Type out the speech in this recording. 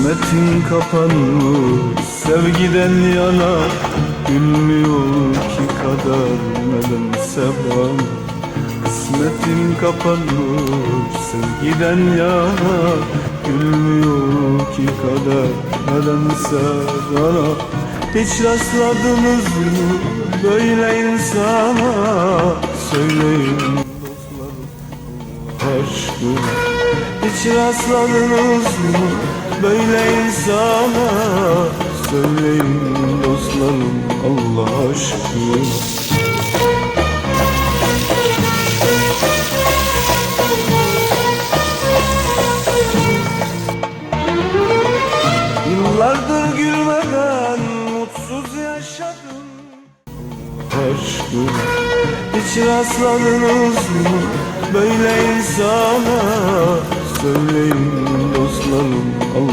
Kısmetin kapanmış sevgiden yana Gülmüyor ki kader nedense bana. Kısmetin kapanmış sevgiden yana Gülmüyor ki kader nedense bana. Hiç rastladınız mı böyle insana. Söyleyin dostlarım aşkına Hiç rastladınız mı böyle insana Söyleyin dostlarım Allah aşkına. Yıllardır gülmeden mutsuz yaşadım. Aşkına. Hiç rastladınız mı böyle insana Söyleyin dostlarım Allah